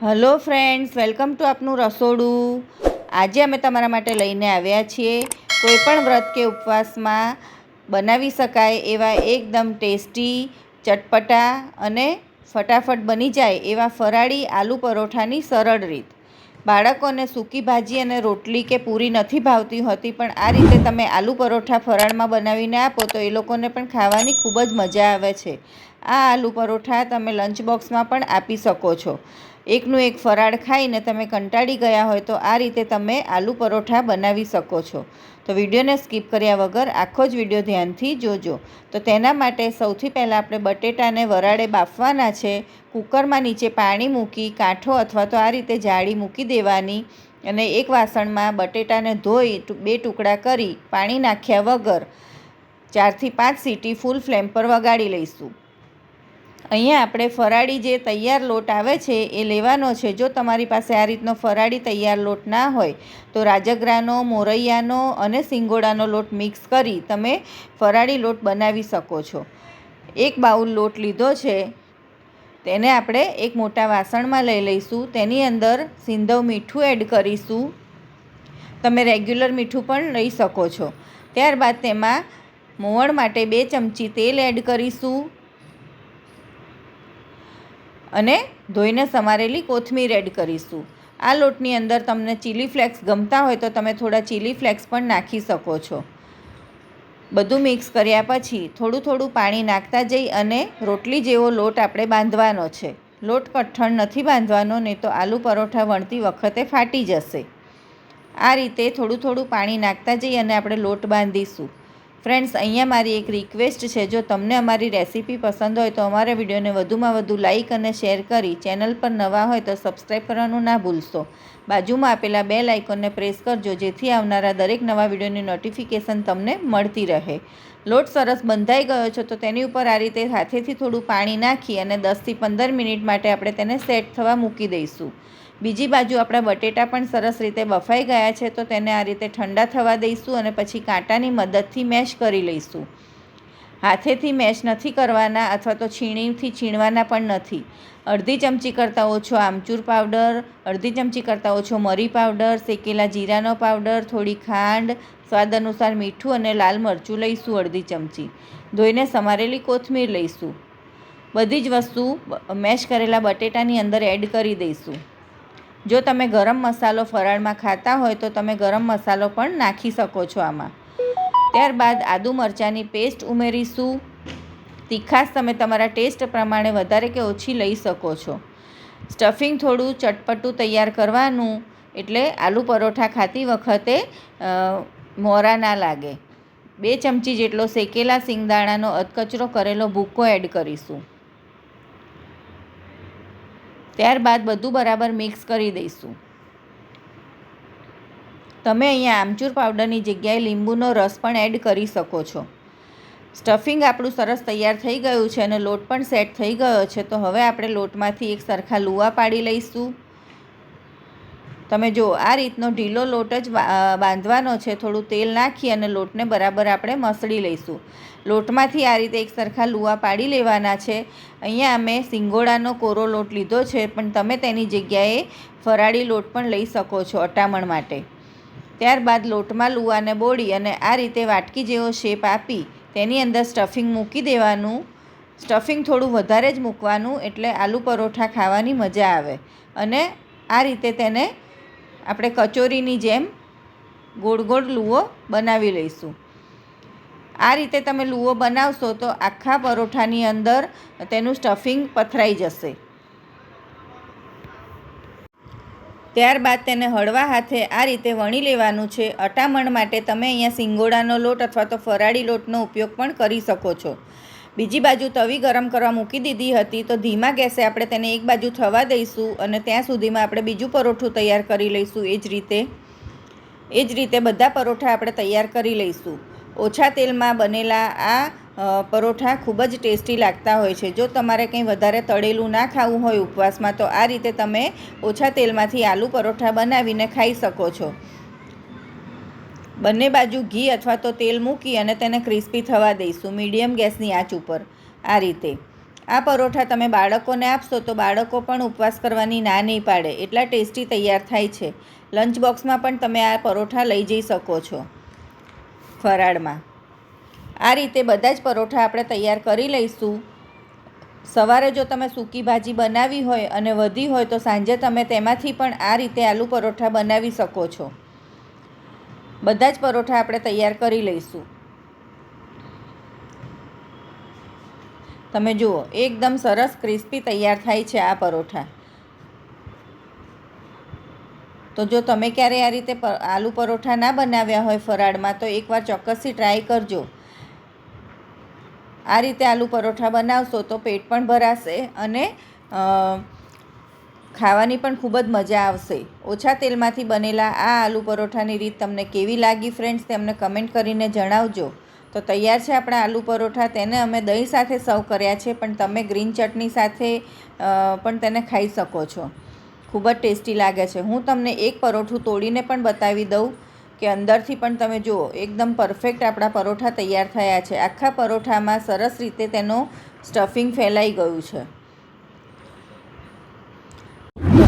Hello friends, welcome to આપનું રસોડું. આજે અમે તમારા માટે લઈને આવ્યા છીએ. કોઈપણ વ્રત કે ઉપવાસમાં બનાવી શકાય એવા એકદમ ટેસ્ટી ચટપટા અને ફટાફટ બની જાય એવા ફરાળી આલુ પરોઠાની સરળ રીત. બાળકોને સૂકી ભાજી અને રોટલી કે પૂરી નથી ભાવતી હોતી, પણ આ રીતે તમે આલુ પરોઠા ફરાળમાં બનાવીને આપો તો એ લોકોને પણ ખાવાની ખૂબ જ મજા આવે છે. આ આલુ પરોઠા તમે લંચ બોક્સમાં પણ આપી શકો છો. એકનું એક ફરાળ ખાઈને તમે કંટાળી ગયા હોય તો આ રીતે તમે આલુ પરોઠા બનાવી શકો છો. તો વિડીયોને સ્કીપ કર્યા વગર આખો જ વીડિયો ધ્યાનથી જોજો. તો તેના માટે સૌથી પહેલાં આપણે બટેટાને વરાળે બાફવાના છે. કુકરમાં નીચે પાણી મૂકી, કાંઠો અથવા તો આ રીતે જાળી મૂકી દેવાની અને એક વાસણમાં બટેટાને ધોઈ બે ટુકડા કરી પાણી નાખ્યા વગર ચારથી પાંચ સીટી ફૂલ ફ્લેમ પર વગાડી લઈશું. અહીંયા આપણે ફરાળી જે તૈયાર લોટ આવે છે એ લેવાનો છે. જો તમારી પાસે આ રીતનો ફરાળી તૈયાર લોટ ના હોય, તો રાજગરાનો, મોરૈયાનો અને સિંગોડાનો લોટ મિક્સ કરી તમે ફરાળી લોટ બનાવી શકો છો. એક બાઉલ લોટ લીધો છે. તેને આપણે એક મોટા વાસણમાં લઈ લઈશું. તેની અંદર સિંધવ મીઠું એડ કરીશું. તમે રેગ્યુલર મીઠું પણ લઈ શકો છો. ત્યારબાદ તેમાં મોવણ માટે બે ચમચી તેલ એડ કરીશું. અને ધોઈને સમારેલી કોથમીર એડ કરીશું. આ લોટની અંદર તમને ચીલી ફ્લેક્સ ગમતા હોય તો તમે થોડા ચીલી ફ્લેક્સ પણ નાખી શકો છો. બધું મિક્સ કર્યા પછી થોડું થોડું પાણી નાખતા જઈ અને રોટલી જેવો લોટ આપણે બાંધવાનો છે. લોટ કઠણ નથી બાંધવાનો, નહીં તો આલુ પરોઠા વણતી વખતે ફાટી જશે. આ રીતે થોડું થોડું પાણી નાખતા જઈ અને આપણે લોટ બાંધીશું. ફ્રેન્ડ્સ અહીંયા મારી એક રિક્વેસ્ટ છે. જો તમને અમારી રેસીપી પસંદ હોય તો અમારા વિડીયોને વધુમાં વધુ લાઇક અને શેર કરી ચેનલ પર નવા હોય તો સબસ્ક્રાઈબ કરવાનું ના ભૂલશો. બાજુમાં આપેલા બે લાઇકોનને પ્રેસ કરજો, જેથી આવનારા દરેક નવા વિડીયોની નોટિફિકેશન તમને મળતી રહે. લોટ સરસ બંધાઈ ગયો છે, તો તેની ઉપર આ રીતે હાથેથી થોડું પાણી નાખી અને દસથી પંદર મિનિટ માટે આપણે તેને સેટ થવા મૂકી દઈશું. બીજી બાજુ આપણા બટેટા પણ સરસ રીતે બફાઈ ગયા છે, તો તેને આ રીતે ઠંડા થવા દઈશું અને પછી કાંટાની મદદથી મેશ કરી લઈશું. હાથેથી મેશ નથી કરવાના અથવા તો છીણીથી છીણવાના પણ નથી. અડધી ચમચી કરતાં ઓછો આમચૂર પાવડર, અડધી ચમચી કરતાં ઓછો મરી પાવડર, શેકેલા જીરાનો પાવડર, થોડી ખાંડ, સ્વાદ અનુસાર મીઠું અને લાલ મરચું લઈશું અડધી ચમચી. ધોઈને સમારેલી કોથમીર લઈશું. બધી જ વસ્તુ મેશ કરેલા બટેટાની અંદર એડ કરી દઈશું. જો તમે ગરમ મસાલો ફરાળમાં ખાતા હોય તો તમે ગરમ મસાલો પણ નાખી શકો છો આમાં. ત્યારબાદ આદુ મરચાંની પેસ્ટ ઉમેરીશું. તીખાશ તમે તમારા ટેસ્ટ પ્રમાણે વધારે કે ઓછી લઈ શકો છો. સ્ટફિંગ થોડું ચટપટું તૈયાર કરવાનું એટલે આલુ પરોઠા ખાતી વખતે મોરા ના લાગે. બે ચમચી જેટલો શેકેલા સિંગદાણાનો અધકચરો કરેલો ભૂકો એડ કરીશું. ત્યારબાદ બધું બરાબર મિક્સ કરી દઈશું. તમે અહીંયા આમચૂર પાવડરની જગ્યાએ લીંબુનો રસ પણ એડ કરી શકો છો. સ્ટફિંગ આપણું સરસ તૈયાર થઈ ગયું છે અને લોટ પણ સેટ થઈ ગયો છે, તો હવે આપણે લોટમાંથી એક સરખા લુવા પાડી લઈશું. તમે જો આ રીતનો ઢીલો લોટ જ બાંધવાનો છે, થોડું તેલ નાખી અને લોટને બરાબર આપણે મસળી લઈશું. લોટમાંથી આ રીતે એક સરખા લુવા પાડી લેવાના છે. અહીંયા અમે સિંગોડાનો કોરો લોટ લીધો છે, પણ તમે તેની જગ્યાએ ફરાળી લોટ પણ લઈ શકો છો અટામણ માટે. ત્યારબાદ લોટમાં લુવાને બોળી અને આ રીતે વાટકી જેવો શેપ આપી તેની અંદર સ્ટફિંગ મૂકી દેવાનું. સ્ટફિંગ થોડું વધારે જ મૂકવાનું, એટલે આલુ પરોઠા ખાવાની મજા આવે. અને આ રીતે તેને આપણે કચોરીની જેમ ગોળ ગોળ લુઓ બનાવી લઈશું. આ રીતે તમે લુઓ બનાવશો તો આખા પરોઠાની અંદર તેનું સ્ટફિંગ પથરાઈ જશે. ત્યારબાદ તેને હળવા હાથે આ રીતે વણી લેવાનું છે. અટામણ માટે તમે અહીંયા સિંગોડાનો લોટ અથવા તો ફરાળી લોટનો ઉપયોગ પણ કરી શકો છો. બીજી બાજુ તવી ગરમ કરવા મૂકી દીધી હતી, તો ધીમા ગેસે આપણે તેને એક બાજુ થવા દઈશું અને ત્યાં સુધીમાં આપણે બીજું પરોઠું તૈયાર કરી લઈશું, એ જ રીતે. એ જ રીતે બધા પરોઠા આપણે તૈયાર કરી લઈશું. ઓછા તેલમાં બનેલા આ પરોઠા ખૂબ જ ટેસ્ટી લાગતા હોય છે. જો તમારે કંઈ વધારે તળેલું ના ખાવું હોય ઉપવાસમાં, તો આ રીતે તમે ઓછા તેલમાંથી આલુ પરોઠા બનાવીને ખાઈ શકો છો. બંને બાજુ ઘી અથવા તો તેલ મૂકી અને તેને ક્રિસ્પી થવા દઈશું મીડિયમ ગેસની આંચ ઉપર. આ રીતે. આ પરોઠા તમે બાળકોને આપશો તો બાળકો પણ ઉપવાસ કરવાની ના નહીં પાડે. એટલા ટેસ્ટી તૈયાર થાય છે. લંચ બોક્સમાં પણ તમે આ પરોઠા લઈ જઈ શકો છો. ફરાળમાં. આ રીતે બધા જ પરોઠા આપણે તૈયાર કરી લઈશું. સવારે જો તમે સૂકી ભાજી બનાવી હોય અને વધી હોય તો સાંજે તમે તેમાંથી પણ આ રીતે આલુ પરોઠા બનાવી શકો છો. બધા જ પરોઠા આપણે તૈયાર કરી લઈશું. તમે જુઓ, એકદમ સરસ ક્રિસ્પી તૈયાર થાય છે આ પરોઠા. તો જો તમે ક્યારે આ રીતે આલુ પરોઠા ના બનાવ્યા હોય ફરાળમાં, તો એકવાર ચોક્કસથી ટ્રાય કરજો. આ રીતે આલુ પરોઠા બનાવશો તો પેટ પણ ભરાશે અને ખાવાની પણ ખૂબ જ મજા આવશે. ઓછા તેલમાંથી બનેલા આ આલુ પરોઠાની રીત તમને કેવી લાગી ફ્રેન્ડ્સ તે અમને કમેન્ટ કરીને જણાવજો. તો તૈયાર છે આપણા આલુ પરોઠા, તેને અમે દહીં સાથે સર્વ કર્યા છે, પણ તમે ગ્રીન ચટણી સાથે પણ તેને ખાઈ શકો છો. ખૂબ જ ટેસ્ટી લાગે છે. હું તમને એક પરોઠું તોડીને પણ બતાવી દઉં કે અંદરથી પણ તમે જુઓ, એકદમ પરફેક્ટ આપણા પરોઠા તૈયાર થયા છે. આખા પરોઠામાં સરસ રીતે તેનો સ્ટફિંગ ફેલાઈ ગયું છે તો